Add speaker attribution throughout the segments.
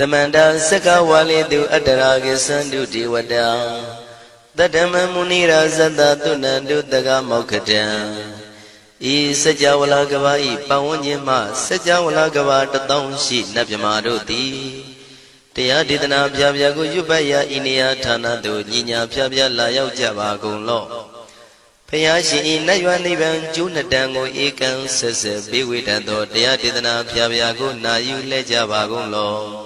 Speaker 1: တမန္တာစကဝါလိတုအတ္တရာကိသန္တုဒေဝတာတတ္တမမုနိရာဇတသုဏန္တုတကမောက္ခတံဤစัจ java လာကဘာဤပဝန်းကျင်မှစัจ java လာကဘာတထောင်ရှိနတ်မြမာတို့သည်တရားဒေသနာပြပြကိုရွတ်ပတ်ရာဤနေရာဌာနသို့ညီညာပြပြလာရောက်ကြပါကုန်လော့ဖျားရှင်ဤနတ်ရွာနိဗ္ဗာန်ကျိုးနှစ်တန်ကိုဧကံဆက်ဆက်ပေးဝေတတ်သောတရားဒေသနာပြပြကိုနာယူလဲကြပါကုန်လော့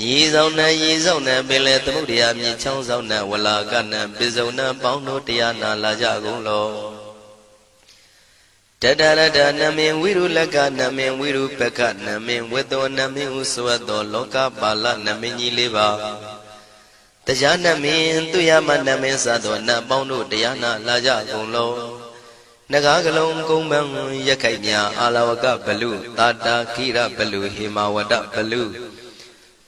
Speaker 1: မြေဆောင်နဲ့ရေဆောင်နဲ့ပင်လေသမုဒ္ဒရာမြေချောင်းဆောင်နဲ့ဝလာကနဲ့ပိစုံနဲ့ပေါင်းတို့တရားနာလာကြကုန်လောတတရတနမင်ဝိရုလကနမင်ဝိရုပကနမင်ဝေသောနမင်ဟုဆိုအပ်သောလောကပါဠနမင်ကြီးလေးပါတရားနမင်သူရမနမင်စသောနတ်ပေါင်းတို့တရားနာလာကြကုန်လောနဂါကလုံးကုံမံရက်ခိုက်မြအာလဝကဘလူတာတာခိရဘလူဟေမဝဒဘလူ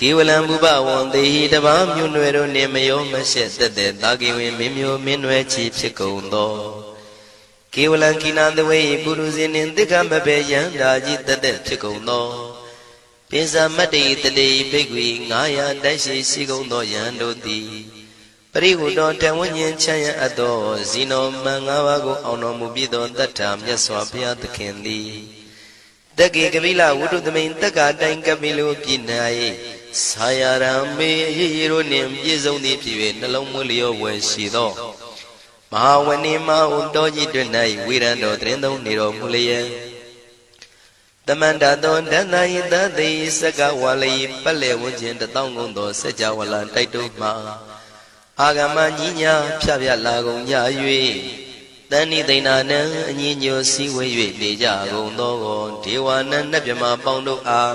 Speaker 1: ကေဝလံဘုဘဝံတေဟိတပားမြို့နွယ်တို့နေမယောမရှက်သက်တဲ့တာကိဝင်မင်းမျိုးမင်းနွယ်ချီဖြစ်ကုန်သောကေဝလံကိနာတဝေပုရုဇင်းနှင့်တိက္ခမဘေယံဓာကြီးတသက်ဖြစ်ကုန်သောပိစမတ္တိတတိဘိက္ခွေ900တိုက်ရှိရှိကုန်သောယံတို့သည်ပရိဟုတော်တဝဉ္ဉ္ချမ်းရအပ်သောဇီနောမန်၅ပါးကိုအောင်တော်မူပြီးသောတတ္ထာမြတ်စွာဘုရားသခင်သည်တက္ကေကပိလဝုဒ္ဓသမိန်တက္ကာတိုင်ကပိလိုပြည်၌ ဆာယရံမေအရေးရတို့နှင့်ပြည့်စုံသည်ဖြစ်၍နှလုံးမွေးလျောဝယ်ရှိသောမဟာဝဏိမဟုတောကြီးတွင်၌ဝိရံတော်တရင်သုံးနေတော်မူလျက်တမန္တသောဒန္တယိတသိစကဝါလိပက်လေဝန်းကျင်တထောင်ကုန်သောစัจ java လာတိုက်တုမှအာဂမညီညာဖြဖြလာကုန်ကြ၍တဏိသိဏနံအညီညွတ်စည်းဝေး၍နေကြကုန်သောဒေဝနံနတ်မြမပေါင်းတို့အား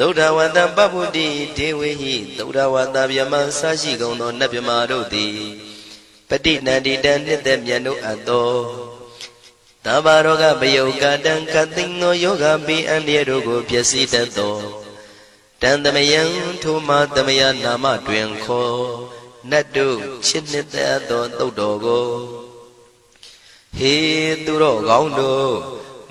Speaker 1: သုဒ္ဓဝတ္တပပ္ပုတိဒေဝေဟိသုဒ္ဓဝတ္တဗျမဆရှိကုန်သောနတ်မြမာတို့သည်ပဋိနန္တိတံနှစ်သက်မြတ်တို့အပ်သောတဘာရောဂပယုတ်ကတံကသိင်သောယောဂပိအန္တရတို့ကိုပျက်စီးတတ်သောတန်သမယံထိုမသမယနာမတွင်ခေါ်နတ်တို့ချစ်နှစ်သက်သောတုတ်တော်ကိုဟေသူတော်ကောင်းတို့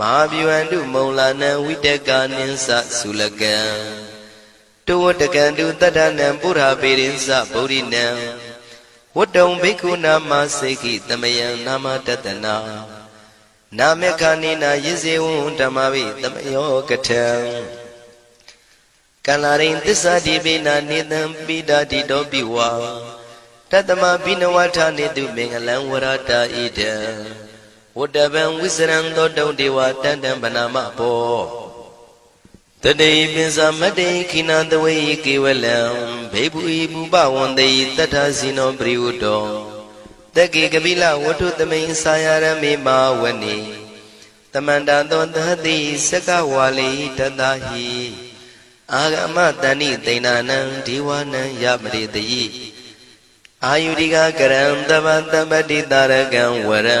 Speaker 1: မဟာဗျဝန္တုမုံလာနံဝိတကနိသသုလကံတဝတကံတုတတ္ထနံပုရဟပေရိသဗုဒ္ဓိနံဝတ္တုံဘိက္ခုနာမစေကိတမယံနာမတတနာနာမေခာနိနာယဇေဝံဓမ္မဝိတမယောကထံကန္လာရိန်သစ္စာတိပိနာနေတံပိတာတိတောပိဝါတတမဘိနဝထာနေတုမင်္ဂလံဝရတာဣဒံ ဝတ္တဗံဝိစရံသောတုံဒေဝတန်တံဗနာမဘောတတိပိစမတ္တိခိနာတဝေကေဝလံဘေဘူဤပူပဝန္တေတတ္ထဇိနောပရိဝတ္တောတကေကပိလဝတ္ထုသမိန်စာယရမေမာဝနေတမန္တသောသတိစကဝါလိတတဟိအာဂမတဏိသိဏနံဒေဝနံယပရိတယိအာယုရိကကရံတပတပတိတာရကံဝရံ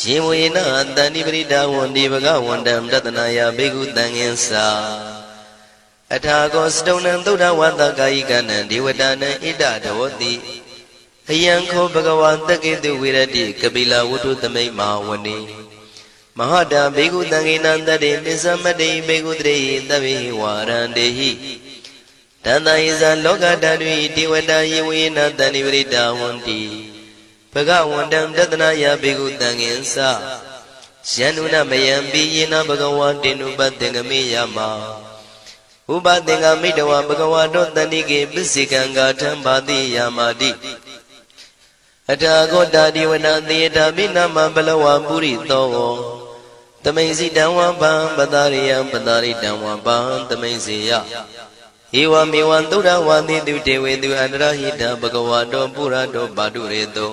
Speaker 1: ရှင်ဝေနတန္တိပရိဒါဝန္ဒီဘဂဝန္တံတတနာယဘိက္ခုတံငင်္စာအထာကောစတုံနံသုဒ္ဓဝတ္တကာယိကနံဒေဝတာနံဣဒဒောတိအယံခောဘဂဝါတကေတုဝိရတိကပိလဝတ္ထုသမိတ်မဟာဝနေမဟာတာဘေကုတံဂိနံတတေပစ္စမတေဘေကုတရေတဗေဝါရန္တေဟိတန္တယဇလောကဓာတုဒေဝတာယေဝေနတန္တိပရိတာဝန္တိ ဘဂဝန္တံတတနာယဘေကုတံငင်္စယန္နုနမယံပိယေနဘဂဝါတေနုပတ္တေငမေယမဥပသင်္ကမိတဝဘဂဝါတောတန္တိကေပစ္စေကံဂါထံပါတိယာမာတိအထာဂောတာဒီဝနာသေတာမိနာမဘလဝပုရိသောတမိန်စီတံဝံပံပတာရိယံပတာရိတံဝံပံတမိန်စီယဧဝမေဝံသုဒ္ဓဝါတိတုတေဝေသူအန္တရဟိတဘဂဝါတောပုရတောပါတုရေတော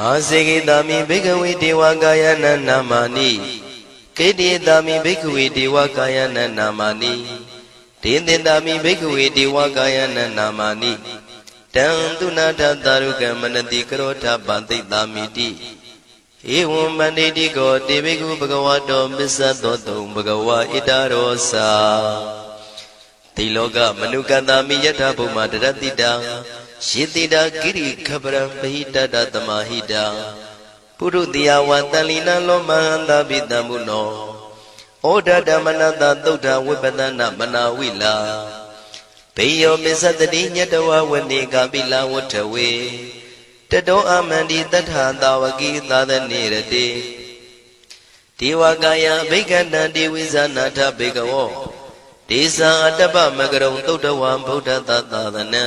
Speaker 1: အာစေကိတာမိဘိက္ခဝေဒေဝကာယနာနာမာနိကေတိတာမိဘိက္ခဝေဒေဝကာယနာနာမာနိဒေသင်တာမိဘိက္ခဝေဒေဝကာယနာနာမာနိတံသူနာထသာရုကမနတိကရောထပန္တိတာမိတိဧဝံမန္တိတိကောတေဘိက္ခုဘဂဝါတောမစ္ဆသောတုံဘဂဝါဣတရောစာတိလောကမနုကတမိယထဘုမတရတိတံ ယေတိတာကိရိခပရံပဟိတတသမဟိတာပုရုတိယဝတန်လီနလောမဟန္တာပိတံဘုနောဩဒဓမ္မနတသုဒ္ဓဝိပဒနာမနာဝိလာဘေယောမစ္စတတိညတဝဝနေကပိလဝထဝေတတောအမန္တိတထသာဝကိသာသနေရတိဒေဝကာယဘိက္ခန္တံဒေဝိဇာနာထဘေကဝောဒေသံအတ္တပမကရုံသုတ်တဝံဗုဒ္ဓသာသသနံ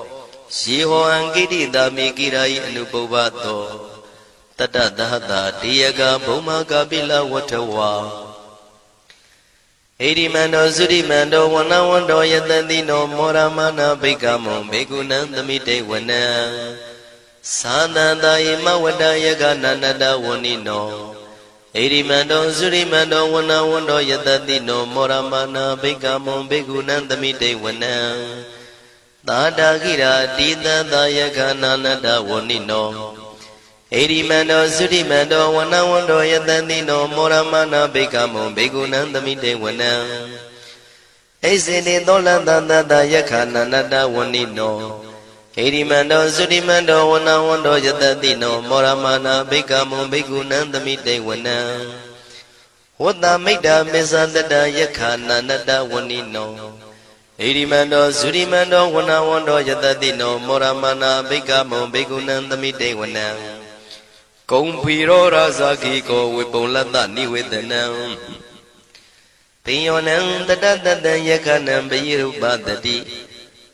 Speaker 1: ယေဟောအံကိတိတာမိကိရာယိအနုပုဗ္ဗသောတတသဟတာတေယကဘုံမာကပိလဝထဝါဣရိမန္တောသုရိမန္တောဝနဝန္တောယတတိနောမောရမနာဘိကမောဘေကုဏံသမိတေဝနံသာသန္တာယမဝတ္တယကနန္တဝဏိနောဣရိမန္တောသုရိမန္တောဝနဝန္တောယတတိနောမောရမနာဘိကမောဘေကုဏံသမိတေဝနံ သာတာခိရာတိတသယခနာနတဝဏိနောဣရိမန္တောသုရိမန္တောဝနဝန္တောယတတိနောမောရမနာဘေကမောဘေကုဏံသမိတေဝနံဣစေတိသောလန္တတတယခနာနတဝဏိနောဣရိမန္တောသုရိမန္တောဝနဝန္တောယတတိနောမောရမနာဘေကမောဘေကုဏံသမိတေဝနံဝတ္တမိတ်တာမေဇတတယခနာနတဝဏိနော ဣရိမန္တောဇုရိမန္တောဝနဝန္တောယတတိနောမောရမနာဘိကမောဘေကုဏံသမိတေဝနံကုံဖီရောရာဇာခိကောဝေပုံလတ္တနိဝေဒနံပိယောနံတတတတံယခနံပယိရုပတတိ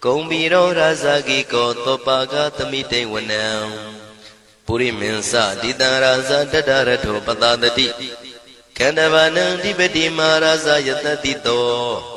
Speaker 1: ကုံဖီရောရာဇာခိကောသောပါကသမိတေဝနံပုရိမင်းစတိတံရာဇာတတရထောပတတတိခန္ဓဗာနံဓိပတိမာရာဇာယတတိတော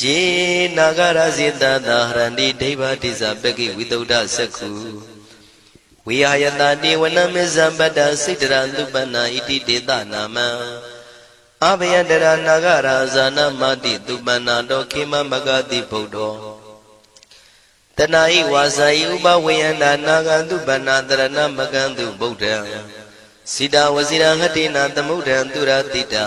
Speaker 1: ယေနာဂရဇိတသာဟရန္တိဒိဗ္ဗတိဇပကိဝိတုဒ္ဓသက္ခုဝိဟာယတတိဝနမေဇံပတ္တစိတ္တရသုပနာဣတိတေသနာမံအဘယတရနာဂရာဇာနမတိသူပနာတောခေမမဂတိဗုဒ္ဓောတဏှာဤဝါစာဤဥပဝေယန္တာနာဂန္တုပဏတရဏမကန္တုဗုဒ္ဓံစိတဝစီရဟတိနာသမုဒ္ဒံသူရတိတာ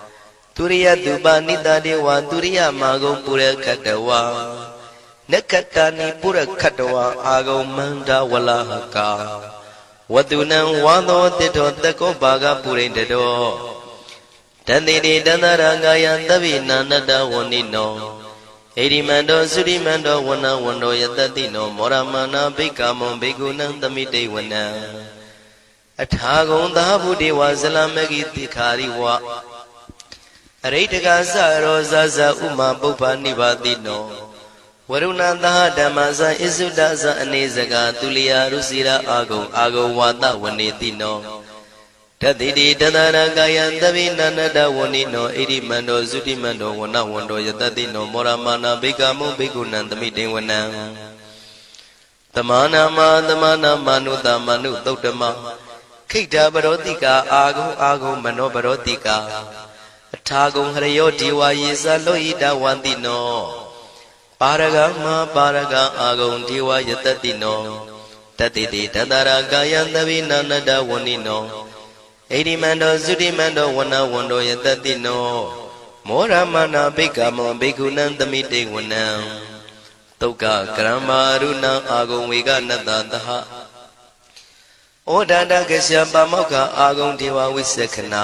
Speaker 1: သူရိယသူပနိတတေဝသူရိယမာဂုံပုရခတဝါနက္ခတဏိပုရခတဝါအာဂုံမန္တဝလဟကာဝတုနံဝါသောတိတောတကောဘာဂပုရိတတောတန်တိတိတန္တရာကာယသဗ္ဗိနန္တဝဏိနောဣတိမန္တောသုတိမန္တောဝနဝန္တောယတတိနောမောရမနာဘိက္ခမောဘိက္ခုနံသမိတေဝနံအထာဂုံသာဘုဒေဝဇလမဂိတိခာရိဝ အရိတကသရောဇဇဥမာပုပ္ပနိဗ္ဗာတိနောဝရုဏသဟဓမ္မဇဣစုဒဇအနေစကာသူလျာရုစီရာအာဂုံအာဂုံဝါဒဝနေတိနောတတိတိတတရကာယံသဗိနန္တဝဏိနောဣရိမန္တောသုတိမန္တောဝနဝန္တောယတတိနောမောရမာနာဘိကမုဘိကုဏံသမိတေဝနံတမနာမတမနာမနုတမနုသုတ်တမခိတ္တပရောတိကာအာဂုံအာဂုံမနောပရောတိကာ အထာဂုံဟရယောဒီဝါယေသလောဣတဝန္တိနောပါရဂမပါရဂအာဂုံဒီဝါယတတိနောတတိတိတတရာကာယံသဗိနာနတဝဏိနောဣရိမန္တောသုတိမန္တောဝနဝန္တောယတတိနောမောရမနာဘိက္ခမောဘိက္ခုနံသမိတေဝနံတုတ်ကကရမရုဏံအာဂုံဝေကနတသဟဩဒန္တကစ္စပမောက္ခအာဂုံဒေဝဝိသခနာ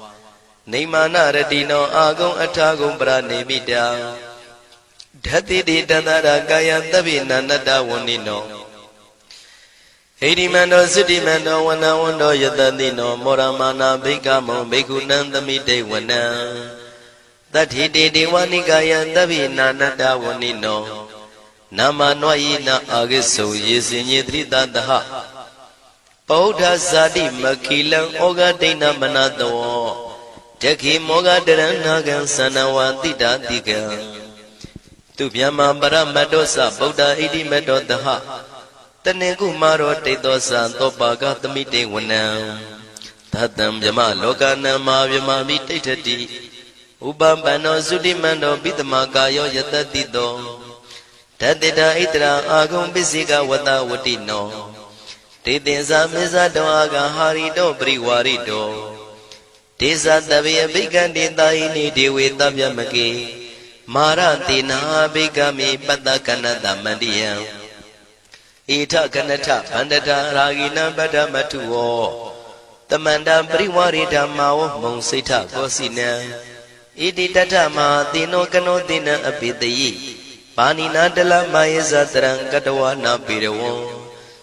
Speaker 1: နေမာနရတိနောအာဂုံအထာဂုံပရနေမိတာဓတ္တိတိတန္တရာကာယသဗ္ဗိနန္တဝဏိနောဟိရိမန္တောသုတိမန္တောဝနဝန္တောယတတိနောမောရမာနာဘိကမောဘိက္ခုနံသမိတေဝနံတတိတေဒေဝနိကာယသဗ္ဗိနာနတဝဏိနောနာမနောယိနာအာဂိစုယေစင်ညေသတိတတဟပောဓဇာတိမခိလံဩဃဒိဏမနတော တခိမောဃတရဏကံသနဝတိတာတိကံသူမြမပရမတ္တောသဗုဒ္ဓဣတိမတ္တောတဟတနေကုမာရောတိတောသံသောပါကသမိတေဝနံသတ္တံမြမလောကနံမာမြမမိတိဋ္ဌတိဥပပန္နောသုတိမန္တောပိတမကာယောယတတိတောတတ္တတာဣတရာအာဂုံပစ္စိကဝတဝတိနောတေတင်္စာမေဇတောအာဂဟာရိတောပရိဝါရိတော ဒေသတဗေအဘိကံတေတာဟိနိဒေဝေတဗျမကေမာရတိနာဘိကမိပတ္တကနတမန္တိယံဣထကနထဗန္တတာရာဂိနံပတ္တမထုဝောတမန္တပရိဝရိဓမ္မာဝမုံစိဋ္ဌကောစီနံဣတိတထမဟာတိနောကနောတိနံအပိတယိပါဏိနာတလမယေဇတရံကတဝနာပေရဝံ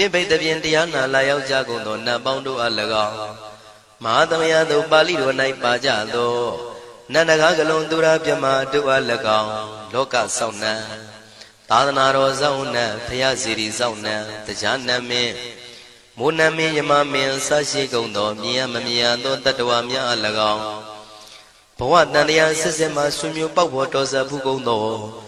Speaker 1: ပြင့်ပိတ်သဖြင့်တရားနာလာရောက်ကြကုန်သောနတ်ပေါင်းတို့အား၎င်းမဟာသမယသို့ပါဠိတော်၌ပါကြသောနန္ဒကားကလုံးသူရာပြမတို့အား၎င်းလောကဆောင်နှံသာသနာတော်ဆောင်နှံဖရာစီရီဆောင်နှံတရားနမင်းမိုးနမင်းယမမင်းဆရှိကုန်သောမြင်ရမမြင်ရသောတတ္တဝါများအား၎င်းဘဝတန်တရားဆက်ဆက်မှဆွေမျိုးပေါက်ဖို့တော်စပ်ဘူးကုန်သော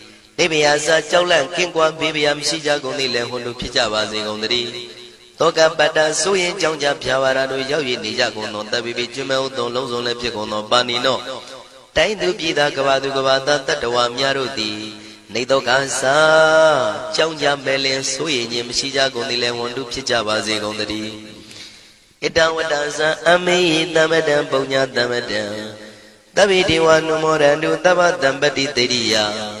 Speaker 1: နေဗျာစာကြောက်လန့်ကင်းကွာဘေးဗျာမရှိကြကုန်သည်လည်းဟွန်တို့ဖြစ်ကြပါစေကုန်သတည်းတောကပတ္တဆိုရင်ကြောင့်ကြဖြာဝါရတို့ရောက်ရနေကြကုန်သောတပိပိကျွမဲဥသုံးလုံးစုံလည်းဖြစ်ကုန်သောပါဏိနောတိုင်းသူပြည်သားကဘာသူကဘာသားတတ္တဝါများတို့သည်နေတော့ကစားကြောင့်ကြမဲလင်ဆိုရင်ခြင်းမရှိကြကုန်သည်လဲဝန်တုဖြစ်ကြပါစေကုန်သတည်းဣတံဝတ္တဇံအမေဟိတမတံပုံညာတမတံတဗ္ဗေဒေဝနုမောရန္တုတဗ္ဗတံပတိတေရိယ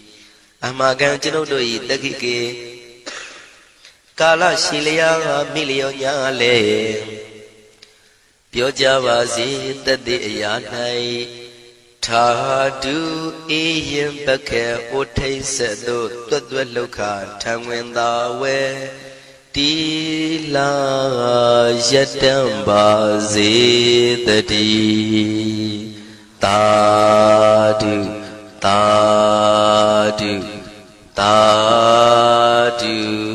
Speaker 1: အမကံကျွန်ုပ်တို့၏တက္ခိကေကာလရှိလျာမိလျောညာလေပြောကြပါစေတသက်အရာ၌ထာတုအေယံပခေဩထိတ်ဆက်သို့တွတ်တွတ်လောက်ခထံဝင်သာဝဲတီလာယတံပါစေတတိတာတု သာဓု